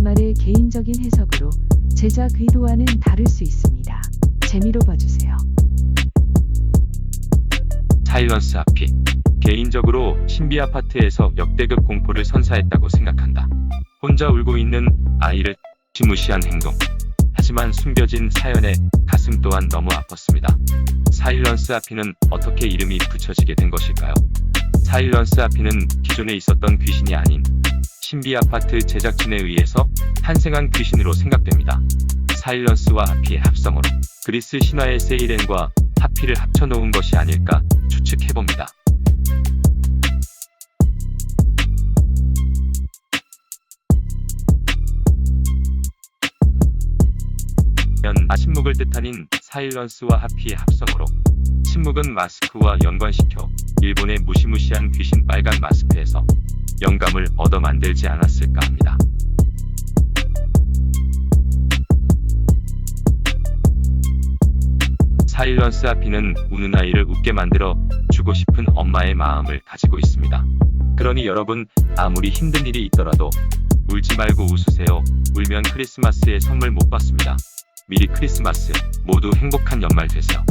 말의 개인적인 해석으로 제작 의도와는 다를 수 있습니다. 재미로 봐주세요. 사일런스 하피. 개인적으로 신비 아파트에서 역대급 공포를 선사했다고 생각한다. 혼자 울고 있는 아이를 지무시한 행동. 하지만 숨겨진 사연에 가슴 또한 너무 아팠습니다. 사일런스 하피는 어떻게 이름이 붙여지게 된 것일까요? 사일런스 하피는 기존에 있었던 귀신이 아닌 신비 아파트 제작진에 의해서 탄생한 귀신으로 생각됩니다. 사일런스와 하피의 합성어로 그리스 신화의 세이렌과 하피를 합쳐놓은 것이 아닐까 추측해봅니다. 면 침묵을 뜻하는 사일런스와 하피의 합성어로 침묵은 마스크와 연관시켜 일본의 무시무시한 귀신 빨간 마스크에서 영감을 얻어 만들지 않았을까 합니다. 사일런스 하피는 우는 아이를 웃게 만들어 주고 싶은 엄마의 마음을 가지고 있습니다. 그러니 여러분 아무리 힘든 일이 있더라도 울지 말고 웃으세요. 울면 크리스마스에 선물 못 받습니다. 미리 크리스마스 모두 행복한 연말 되세요.